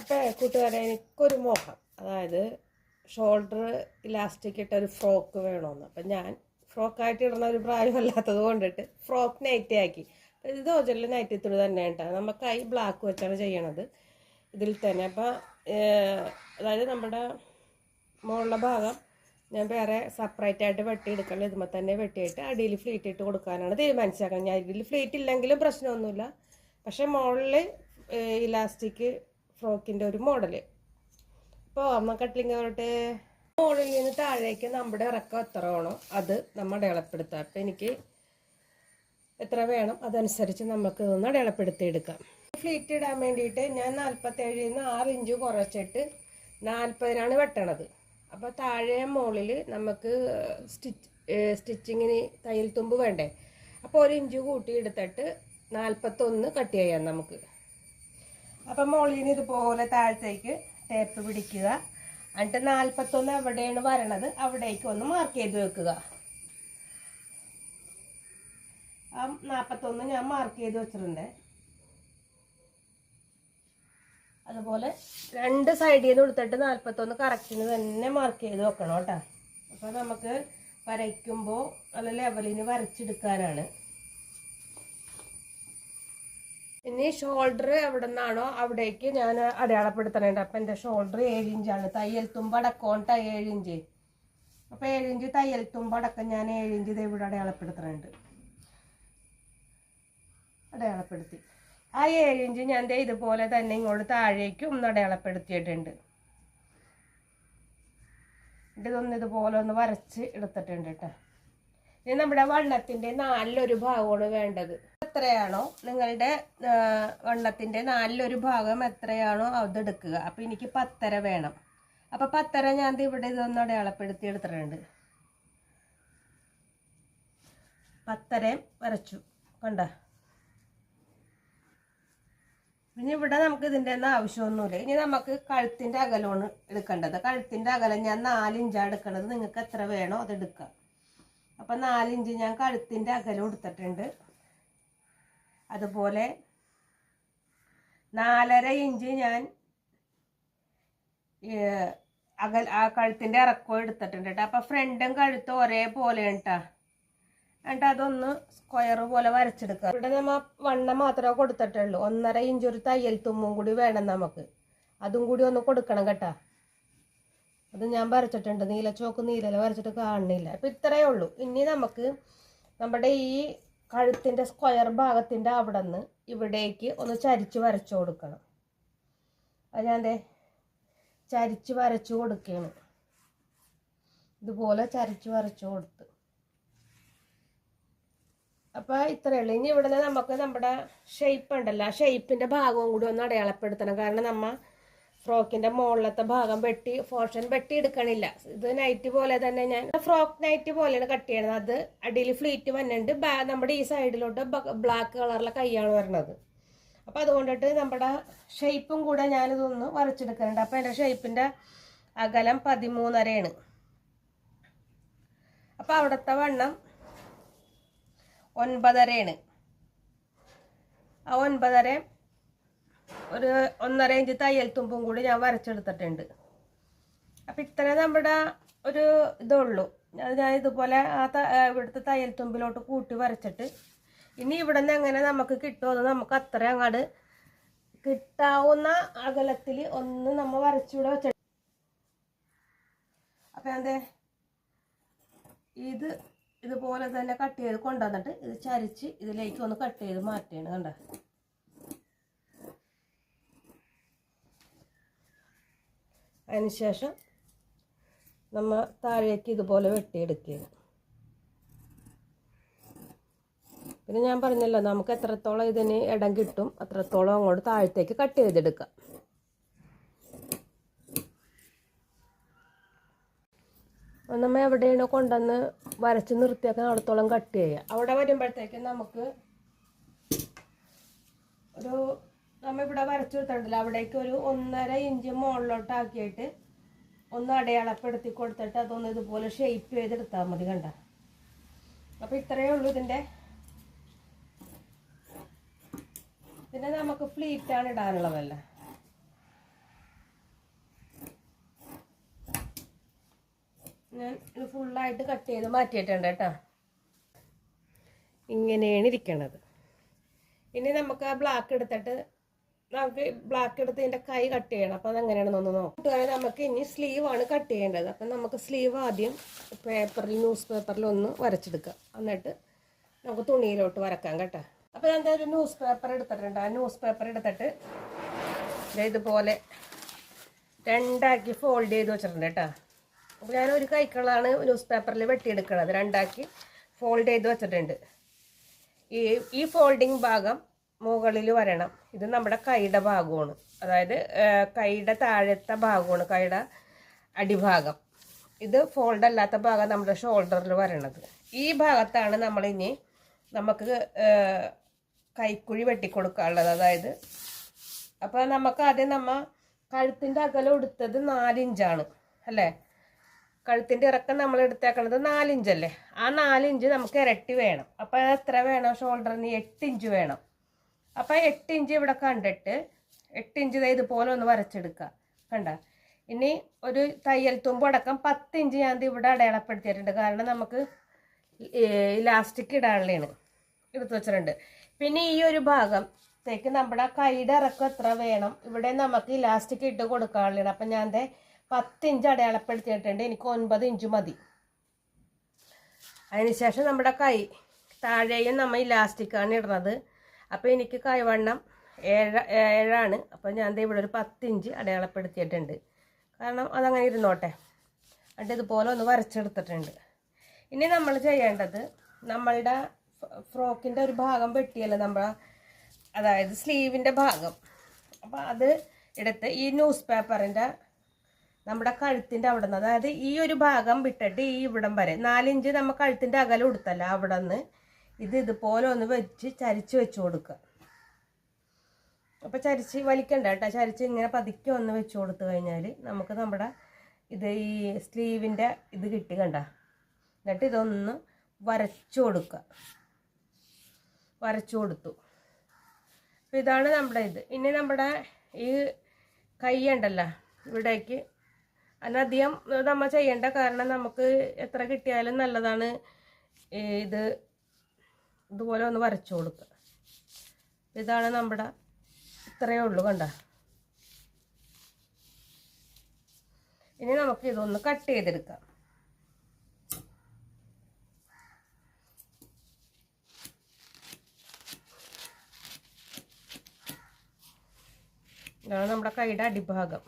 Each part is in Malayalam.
അപ്പോൾ കൂട്ടുകാരെ എനിക്കൊരു മോഹം. അതായത് ഷോൾഡർ ഇലാസ്റ്റിക് ഇട്ട ഒരു ഫ്രോക്ക് വേണമെന്ന് അപ്പം ഞാൻ ഫ്രോക്കായിട്ട് ഇടുന്ന ഒരു പ്രായമല്ലാത്തത് കൊണ്ടിട്ട് ഫ്രോക്ക് നൈറ്റി ആക്കി. ഇത് ഓജലിൽ നൈറ്റി തുണി തന്നെ ഉണ്ടോ നമുക്കായി ബ്ലാക്ക് വെച്ചാണ് ചെയ്യണത് ഇതിൽ തന്നെ. അപ്പം അതായത് നമ്മുടെ മുകളിലെ ഭാഗം ഞാൻ വേറെ സെപ്പറേറ്റ് ആയിട്ട് വെട്ടിയെടുക്കണം ഇതുമ്പോൾ തന്നെ വെട്ടിയിട്ട് അടിയിൽ ഫ്ലീറ്റ് ഇട്ട് കൊടുക്കാനാണ് തീരുമാനിച്ചേക്കുന്നത് ഞാൻ ഇതിൽ ഫ്ലീറ്റ് ഇല്ലെങ്കിലും പ്രശ്നമൊന്നുമില്ല. പക്ഷേ മുകളിൽ ഇലാസ്റ്റിക് ഫ്രോക്കിന്റെ ഒരു മോഡൽ. അപ്പോൾ അമ്മ കട്ടിലിങ് പറഞ്ഞിട്ട് മുകളിൽ നിന്ന് താഴേക്ക് നമ്മുടെ ഇറക്കം എത്ര വേണോ അത് നമ്മൾ അടയാളപ്പെടുത്താം. അപ്പം എനിക്ക് എത്ര വേണം അതനുസരിച്ച് നമുക്ക് ഇതൊന്ന് അടയാളപ്പെടുത്തിയെടുക്കാം. ഫ്ലീറ്റ് ഇടാൻ വേണ്ടിയിട്ട് ഞാൻ നാൽപ്പത്തേഴിൽ നിന്ന് ആറ് ഇഞ്ച് കുറച്ചിട്ട് നാൽപ്പതിനാണ് വെട്ടണത്. അപ്പോൾ താഴെ മുകളിൽ നമുക്ക് സ്റ്റിച്ച് സ്റ്റിച്ചിങ്ങിന് തയ്യൽ തുമ്പ് വേണ്ടേ? അപ്പോൾ ഒരു ഇഞ്ച് കൂട്ടി എടുത്തിട്ട് നാൽപ്പത്തൊന്ന് കട്ട് ചെയ്യാം നമുക്ക് അപ്പം മുകളിൽ ഇതുപോലെ താഴത്തേക്ക് ടേപ്പ് പിടിക്കുക. എന്നിട്ട് നാൽപ്പത്തൊന്ന് എവിടെയാണ് വരണത്. അവിടേക്ക് ഒന്ന് മാർക്ക് ചെയ്ത് വെക്കുക. ആ നാൽപ്പത്തൊന്ന് ഞാൻ മാർക്ക് ചെയ്ത് വെച്ചിട്ടുണ്ട്. അതുപോലെ രണ്ട് സൈഡിൽ നിന്ന് എടുത്തിട്ട് നാൽപ്പത്തൊന്ന് കറക്റ്റിന് തന്നെ മാർക്ക് ചെയ്ത് വെക്കണം കേട്ടോ. അപ്പോൾ നമുക്ക് വരയ്ക്കുമ്പോൾ നല്ല ലെവലിന് വരച്ചെടുക്കാനാണ്. ഇനി ഷോൾഡർ എവിടെ നിന്നാണോ അവിടേക്ക് ഞാൻ അടയാളപ്പെടുത്തണുണ്ട്. അപ്പം എന്റെ ഷോൾഡർ ഏഴ് ഇഞ്ചാണ് തയ്യൽ തുമ്പടക്കോണ്ട ഏഴ് ഇഞ്ച് അപ്പോൾ ഏഴ് ഇഞ്ച് തയ്യൽ തുമ്പടക്കം ഞാൻ ഏഴ് ഇഞ്ച് ഇത് ഇവിടെ അടയാളപ്പെടുത്തണുണ്ട്. അടയാളപ്പെടുത്തി. ആ ഏഴ് ഇഞ്ച് ഞാൻ ദേ ഇതുപോലെ തന്നെ ഇങ്ങോട്ട് താഴേക്കും ഒന്ന് അടയാളപ്പെടുത്തിയിട്ടുണ്ട്. ഇതൊന്ന് ഇതുപോലെ ഒന്ന് വരച്ച് എടുത്തിട്ടുണ്ട് കേട്ടോ ഇനി നമ്മുടെ വണ്ണത്തിന്റെ നാലിലൊരു ഭാഗമാണ് വേണ്ടത്. എത്രയാണോ നിങ്ങളുടെ വണ്ണത്തിന്റെ നാലിലൊരു ഭാഗം എത്രയാണോ അതെടുക്കുക. അപ്പം എനിക്ക് പത്തര വേണം. അപ്പം പത്തര ഞാൻ ഇവിടെ ഇതൊന്ന് അടയാളപ്പെടുത്തി എടുത്തിട്ടുണ്ട്. പത്തരയും വരച്ചു. കണ്ട? പിന്നെ ഇവിടെ നമുക്ക് ഇതിന്റെ ഒന്നും ആവശ്യമൊന്നുമില്ല. ഇനി നമുക്ക് കഴുത്തിന്റെ അകലമാണ് എടുക്കേണ്ടത്. കഴുത്തിന്റെ അകലം ഞാൻ നാലിഞ്ചാണ് എടുക്കേണ്ടത് നിങ്ങൾക്ക് എത്ര വേണോ അതെടുക്കാം അപ്പം നാലിഞ്ച് ഞാൻ കഴുത്തിന്റെ അകലം എടുത്തിട്ടുണ്ട്. അതുപോലെ നാലര ഇഞ്ച് ഞാൻ അകൽ ആ കഴുത്തിന്റെ ഇറക്കം എടുത്തിട്ടുണ്ട് കേട്ടോ അപ്പം ഫ്രണ്ടും കഴുത്തും ഒരേപോലെ കേട്ടോ എന്നിട്ട് അതൊന്ന് സ്ക്വയർ പോലെ വരച്ചെടുക്കുക. ഇവിടെ നമ്മൾ വണ്ണം മാത്രമേ കൊടുത്തിട്ടുള്ളൂ. ഒന്നര ഇഞ്ച് ഒരു തയ്യൽ തുമ്മും കൂടി വേണം നമുക്ക്. അതും കൂടി ഒന്ന് കൊടുക്കണം കേട്ടോ. അത് ഞാൻ വരച്ചിട്ടുണ്ട്. നീല ചോക്ക് നീലല വരച്ചിട്ട് കാണുന്നില്ല അപ്പം ഇത്രയേ ഉള്ളൂ. ഇനി നമുക്ക് നമ്മുടെ ഈ കഴുത്തിന്റെ സ്ക്വയർ ഭാഗത്തിന്റെ അവിടെ നിന്ന് ഇവിടേക്ക് ഒന്ന് ചരിച്ച് വരച്ചു കൊടുക്കണം. അത് ഞാൻ ദേ ചരിച്ച് വരച്ചു കൊടുക്കുകയാണ് ഇതുപോലെ ചരിച്ച് വരച്ചു കൊടുത്ത്. അപ്പോൾ ഇത്രയേ ഉള്ളൂ. ഇനി ഇവിടെ നമുക്ക് നമ്മുടെ ഷേപ്പ് ഉണ്ടല്ലോ. ആ ഷേപ്പിന്റെ ഭാഗവും കൂടി ഒന്ന് അടയാളപ്പെടുത്തണം. കാരണം നമ്മ ഫ്രോക്കിന്റെ മുകളിലത്തെ ഭാഗം വെട്ടി പോർഷൻ വെട്ടി എടുക്കണില്ല. ഇത് നൈറ്റ് പോലെ തന്നെ ഞാൻ ഫ്രോക്ക് നൈറ്റ് പോലെയാണ് കട്ട് ചെയ്യണത്. അത് അടിയിൽ ഫ്ലീറ്റ് വന്നിട്ടുണ്ട്. നമ്മുടെ ഈ സൈഡിലോട്ട് ബ്ലാക്ക് കളറിലെ കൈയാണ് വരണത്. അപ്പോൾ അതുകൊണ്ടിട്ട് നമ്മുടെ ഷേപ്പും കൂടെ ഞാനിതൊന്ന് വരച്ചെടുക്കുന്നുണ്ട്. അപ്പോൾ എന്റെ ഷേപ്പിന്റെ അകലം പതിമൂന്നരയാണ്. അപ്പോൾ അവിടുത്തെ വണ്ണം ഒൻപതരയാണ്. ആ ഒൻപതര ഒരു ഒന്നര ഇഞ്ച് തയ്യൽ തുമ്പും കൂടി ഞാൻ വരച്ചെടുത്തിട്ടുണ്ട്. അപ്പം ഇത്ര നമ്മുടെ ഒരു ഇതുള്ളൂ. അത് ഞാൻ ഇതുപോലെ ആ ഇവിടുത്തെ തയ്യൽ തുമ്പിലോട്ട് കൂട്ടി വരച്ചിട്ട് ഇനി ഇവിടെ നിന്ന് എങ്ങനെ നമുക്ക് കിട്ടുമോ അത് നമുക്ക് അത്ര അങ്ങോട്ട് കിട്ടാവുന്ന അകലത്തിൽ ഒന്ന് നമ്മൾ വരച്ചിവിടെ വെച്ചിട്ട് അപ്പം എന്തേ ഇത് ഇതുപോലെ തന്നെ കട്ട് ചെയ്ത് കൊണ്ടുവന്നിട്ട് ഇത് ചരിച്ച് ഇതിലേക്ക് ഒന്ന് കട്ട് ചെയ്ത് മാറ്റുകയാണ് കണ്ട? അതിനുശേഷം നമ്മൾ താഴേക്ക് ഇതുപോലെ വെട്ടിയെടുക്കുകയാണ്. പിന്നെ ഞാൻ പറഞ്ഞല്ലോ നമുക്ക് എത്രത്തോളം ഇതിന് ഇടം കിട്ടും അത്രത്തോളം അങ്ങോട്ട് താഴത്തേക്ക് കട്ട് ചെയ്തെടുക്കാം. നമ്മൾ എവിടെയാണോ കൊണ്ടുവന്ന് വരച്ച് നിർത്തിയാക്കാൻ അവിടത്തോളം കട്ട് ചെയ്യുക. അവിടെ വരുമ്പോഴത്തേക്കും നമുക്ക് ഒരു നമ്മൾ ഇവിടെ വരച്ചു കൊടുത്തിട്ടുണ്ടല്ലോ. അവിടേക്ക് ഒരു ഒന്നര ഇഞ്ച് മുകളിലോട്ടാക്കിയിട്ട് ഒന്ന് അടയാളപ്പെടുത്തി കൊടുത്തിട്ട് അതൊന്ന് ഇതുപോലെ ഷെയ്പ്പ് ചെയ്തെടുത്താൽ മതി കണ്ട? അപ്പോൾ ഇത്രയേ ഉള്ളൂ ഇതിന്റെ പിന്നെ നമുക്ക് ഫ്ലീറ്റാണ് ഇടാനുള്ളതല്ല. ഞാൻ ഇത് ഫുള്ളായിട്ട് കട്ട് ചെയ്ത് മാറ്റിയിട്ടുണ്ട് കേട്ടോ. ഇങ്ങനെയാണ് ഇരിക്കണത്. ഇനി നമുക്ക് ആ ബ്ലാക്ക് എടുത്തിട്ട് നമുക്ക് ബ്ലാക്ക് എടുത്ത് ഇതിന്റെ കൈ കട്ട് ചെയ്യണം. അപ്പോൾ അതെങ്ങനെയാണെന്നൊന്ന് നോക്കാം. കൂട്ടുകാരെ നമുക്ക് ഇനി സ്ലീവാണ് കട്ട് ചെയ്യേണ്ടത്. അപ്പം നമുക്ക് സ്ലീവ് ആദ്യം പേപ്പറിൽ ന്യൂസ് പേപ്പറിൽ ഒന്ന് വരച്ചെടുക്കാം എന്നിട്ട് നമുക്ക് തുണിയിലോട്ട് വരക്കാം കേട്ടോ. അപ്പോൾ ഞാൻ ഒരു ന്യൂസ് പേപ്പർ എടുത്തിട്ടുണ്ട്. ആ ന്യൂസ് പേപ്പർ എടുത്തിട്ട് ഇതുപോലെ രണ്ടാക്കി ഫോൾഡ് ചെയ്ത് വെച്ചിട്ടുണ്ട് കേട്ടോ. അപ്പോൾ ഞാൻ ഒരു കൈക്കളാണ് ന്യൂസ് പേപ്പറിൽ വെട്ടിയെടുക്കുന്നത് രണ്ടാക്കി ഫോൾഡ് ചെയ്ത് വെച്ചിട്ടുണ്ട്. ഈ ഈ ഫോൾഡിങ് ഭാഗം മുകളിൽ വരണം. ഇത് നമ്മുടെ കൈയുടെ ഭാഗമാണ്. അതായത് കൈയുടെ താഴത്തെ ഭാഗമാണ് കൈയുടെ അടിഭാഗം. ഇത് ഫോൾഡ് അല്ലാത്ത ഭാഗം നമ്മുടെ ഷോൾഡറിൽ വരണത്. ഈ ഭാഗത്താണ് നമ്മളിനി നമുക്ക് കൈക്കുഴി വെട്ടിക്കൊടുക്കാനുള്ളത്. അതായത് അപ്പോൾ നമുക്ക് ആദ്യം നമ്മൾ കഴുത്തിന്റെ അകലം എടുത്തത് നാലിഞ്ചാണ് അല്ലേ? കഴുത്തിന്റെ ഇറക്കം നമ്മൾ എടുത്തേക്കണത് നാലിഞ്ചല്ലേ ആ നാലിഞ്ച് നമുക്ക് ഇരട്ടി വേണം. അപ്പോൾ എത്ര വേണം? ഷോൾഡറിന് എട്ട് ഇഞ്ച് വേണം. അപ്പോൾ എട്ട് ഇഞ്ച് ഇവിടെ കണ്ടിട്ട് എട്ട് ഇഞ്ച് ഇതുപോലെ ഒന്ന് വരച്ചെടുക്കുക. കണ്ട? ഇനി ഒരു തയ്യൽ തുമ്പടക്കം പത്ത് ഇഞ്ച് ഞാൻ ഇവിടെ അടയാളപ്പെടുത്തിയിട്ടുണ്ട്. കാരണം നമുക്ക് ഇലാസ്റ്റിക് ഇടാനുള്ളതാണ്. എടുത്തു വെച്ചിട്ടുണ്ട്. പിന്നെ ഈ ഒരു ഭാഗത്തേക്ക് നമ്മുടെ കൈയുടെ ഇറക്കം എത്ര വേണം? ഇവിടെ നമുക്ക് ഇലാസ്റ്റിക് ഇട്ട് കൊടുക്കാനുള്ളതാണ്. അപ്പം ഞാൻ പത്ത് ഇഞ്ച് അടയാളപ്പെടുത്തിയിട്ടുണ്ട്. എനിക്ക് ഒൻപത് ഇഞ്ച് മതി. അതിനുശേഷം നമ്മുടെ കൈ താഴെയും നമ്മൾ ഇലാസ്റ്റിക്കാണ് ഇടുന്നത്. അപ്പോൾ എനിക്ക് കൈവണ്ണം ഏഴ് ഏഴാണ്. അപ്പോൾ ഞാൻ ദേ ഇവിടെ ഒരു പത്തിഞ്ച് അടയാളപ്പെടുത്തിയിട്ടുണ്ട്. കാരണം അതങ്ങനെ ഇരുന്നോട്ടെ. എന്നിട്ട് ഇതുപോലെ ഒന്ന് വരച്ചെടുത്തിട്ടുണ്ട്. ഇനി നമ്മൾ ചെയ്യേണ്ടത് നമ്മളുടെ ഫ്രോക്കിന്റെ ഒരു ഭാഗം വെട്ടിയല്ലോ നമ്മൾ അതായത് സ്ലീവിന്റെ ഭാഗം. അപ്പോൾ അത് എടുത്ത് ഈ ന്യൂസ് പേപ്പറിന്റെ നമ്മുടെ കഴുത്തിന്റെ അവിടെ നിന്ന് അതായത് ഈ ഒരു ഭാഗം വിട്ടിട്ട് ഈ ഇവിടം വരെ. നാലിഞ്ച് നമ്മൾ കഴുത്തിന്റെ അകലം കൊടുത്തല്ല അവിടെ നിന്ന് ഇത് ഇതുപോലെ ഒന്ന് വെച്ച് ചരിച്ച് വെച്ച് കൊടുക്കുക അപ്പോൾ ചരിച്ച് വലിക്കണ്ട കേട്ടോ. ചരിച്ച് ഇങ്ങനെ പതുക്കെ ഒന്ന് വെച്ച് കൊടുത്തു കഴിഞ്ഞാൽ നമുക്ക് നമ്മുടെ ഇത് ഈ സ്ലീവിന്റെ ഇത് കിട്ടി കണ്ട? എന്നിട്ട് ഇതൊന്ന് വരച്ചു കൊടുക്കുക വരച്ചു കൊടുത്തു. അപ്പോൾ ഇതാണ് നമ്മുടെ ഇത്. ഇനി നമ്മുടെ ഈ കൈ ഉണ്ടല്ലോ ഇവിടേക്ക് അതിനധികം നമ്മൾ ചെയ്യേണ്ട കാരണം നമുക്ക് എത്ര കിട്ടിയാലും നല്ലതാണ് ഇത് ഇതുപോലെ ഒന്ന് വരച്ചു കൊടുക്കുക ഇതാണ് നമ്മുടെ ഇത്രയേ ഉള്ളൂ കണ്ട. ഇനി നമുക്ക് ഇതൊന്ന് കട്ട് ചെയ്തെടുക്കാം. ഇതാണ് നമ്മുടെ കൈയുടെ അടിഭാഗം.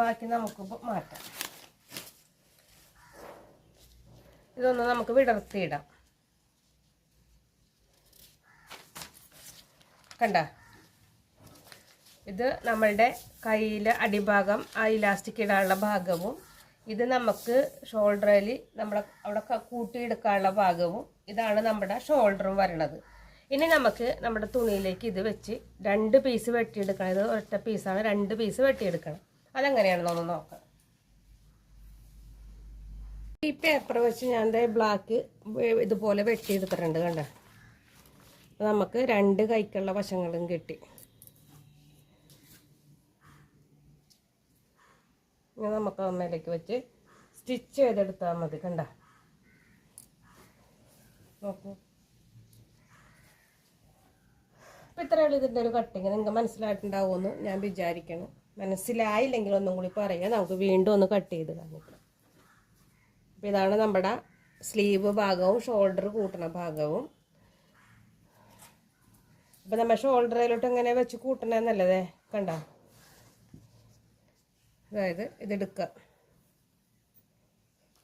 ബാക്കി നമുക്ക് മാറ്റാം. ഇതൊന്ന് നമുക്ക് വിടർത്തിയിടാം. കണ്ട? ഇത് നമ്മളുടെ കയ്യിലെ അടിഭാഗം ആ ഇലാസ്റ്റിക് ഇടാനുള്ള ഭാഗവും ഇത് നമുക്ക് ഷോൾഡറിൽ നമ്മുടെ അവിടെ കൂട്ടിയെടുക്കാനുള്ള ഭാഗവും ഇതാണ് നമ്മുടെ ഷോൾഡറും വരണത്. ഇനി നമുക്ക് നമ്മുടെ തുണിയിലേക്ക് ഇത് വെച്ച് രണ്ട് പീസ് വെട്ടിയെടുക്കണം. ഇത് ഒറ്റ പീസാണ് രണ്ട് പീസ് വെട്ടിയെടുക്കണം. അതെങ്ങനെയാണെന്നൊന്ന് നോക്കാം. ഈ പേപ്പർ വെച്ച് ഞാൻ ദേ ബ്ലാക്ക് ഇതുപോലെ വെട്ടിയെടുത്തിട്ടുണ്ട് കണ്ട? നമുക്ക് രണ്ട് കൈക്കുള്ള വശങ്ങളും കിട്ടി. ഇനി നമുക്ക് അമ്മയിലേക്ക് വെച്ച് സ്റ്റിച്ച് ചെയ്തെടുത്താൽ മതി കണ്ട? നോക്കൂ. അപ്പം ഇത്രയുള്ള ഇതിന്റെ ഒരു കട്ടിങ് നിങ്ങൾക്ക് മനസ്സിലായിട്ടുണ്ടാവുമെന്ന് ഞാൻ വിചാരിക്കണം മനസ്സിലായില്ലെങ്കിൽ ഒന്നും കൂടി പറയാം. നമുക്ക് വീണ്ടും ഒന്ന് കട്ട് ചെയ്ത് കാണിക്കാം. അപ്പം ഇതാണ് നമ്മുടെ സ്ലീവ് ഭാഗവും ഷോൾഡർ കൂട്ടണ ഭാഗവും. അപ്പം നമ്മൾ ഷോൾഡറിലോട്ട് എങ്ങനെ വെച്ച് കൂട്ടണമെന്നല്ലതേ കണ്ട? അതായത് ഇതെടുക്കുക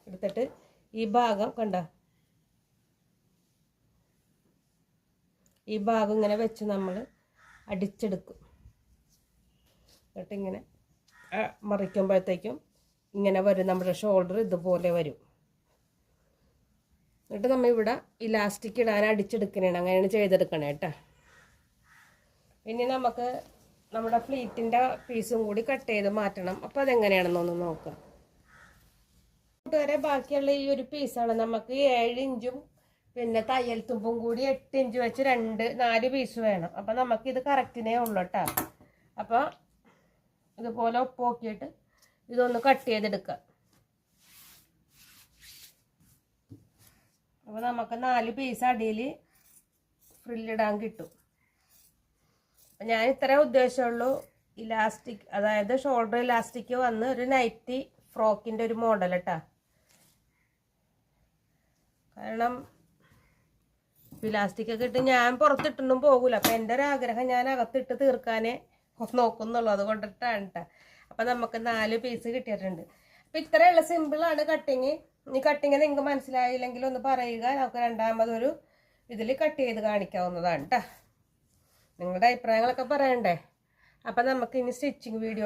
എടുത്തിട്ട് ഈ ഭാഗം കണ്ട? ഈ ഭാഗം ഇങ്ങനെ വെച്ച് നമ്മൾ അടിച്ചെടുക്കും. എന്നിട്ട് ഇങ്ങനെ ആ, മറിക്കുമ്പോഴത്തേക്കും ഇങ്ങനെ വരും. നമ്മുടെ ഷോൾഡർ ഇതുപോലെ വരും. എന്നിട്ട് നമ്മൾ ഇവിടെ ഇലാസ്റ്റിക് ഇടാൻ അടിച്ചെടുക്കണേണ്. അങ്ങനെയാണ് ചെയ്തെടുക്കണേ കേട്ടോ. പിന്നെ നമുക്ക് നമ്മുടെ ഫ്ലീറ്റിന്റെ പീസും കൂടി കട്ട് ചെയ്ത് മാറ്റണം. അപ്പോൾ അതെങ്ങനെയാണെന്നൊന്ന് നോക്കാം. കൂട്ടുകാരെ ബാക്കിയുള്ള ഈ ഒരു പീസാണ് നമുക്ക് ഏഴ് ഇഞ്ചും പിന്നെ തയ്യൽ തുമ്പും കൂടി എട്ട് ഇഞ്ച് വെച്ച് രണ്ട് നാല് പീസ് വേണം. അപ്പം നമുക്കിത് കറക്റ്റിനേ ഉള്ളൂ കേട്ടോ. അപ്പോൾ ഇതുപോലെ ഉപ്പോക്കിയിട്ട് ഇതൊന്ന് കട്ട് ചെയ്തെടുക്കുക. അപ്പോൾ നമുക്ക് നാല് പീസ് അടിയിൽ ഫ്രില്ലിടാൻ കിട്ടും. അപ്പം ഞാൻ ഇത്രേ ഉദ്ദേശമുള്ളൂ ഇലാസ്റ്റിക് അതായത് ഷോൾഡർ ഇലാസ്റ്റിക് വന്ന് ഒരു നൈറ്റി ഫ്രോക്കിന്റെ ഒരു മോഡൽ കേട്ടാ കാരണം ഇലാസ്റ്റിക് ഒക്കെ ഇട്ട് ഞാൻ പുറത്തിട്ടൊന്നും പോകില്ല അപ്പം എന്റെ ഒരു ആഗ്രഹം ഞാൻ അകത്തിട്ട് തീർക്കാനേ നോക്കുന്നുള്ളൂ. അതുകൊണ്ടിട്ടാണ് കേട്ടോ അപ്പം നമുക്ക് നാല് പീസ് കിട്ടിയിട്ടുണ്ട്. അപ്പം ഇത്രയുള്ള സിമ്പിളാണ് കട്ടിങ് ഈ കട്ടിങ് നിങ്ങൾക്ക് മനസ്സിലായില്ലെങ്കിൽ ഒന്ന് പറയുക. നമുക്ക് രണ്ടാമതൊരു ഇതിൽ കട്ട് ചെയ്ത് കാണിക്കാവുന്നതാണ് കേട്ടോ നിങ്ങളുടെ അഭിപ്രായങ്ങളൊക്കെ പറയണ്ടേ? അപ്പം നമുക്ക് ഇനി സ്റ്റിച്ചിങ് വീഡിയോ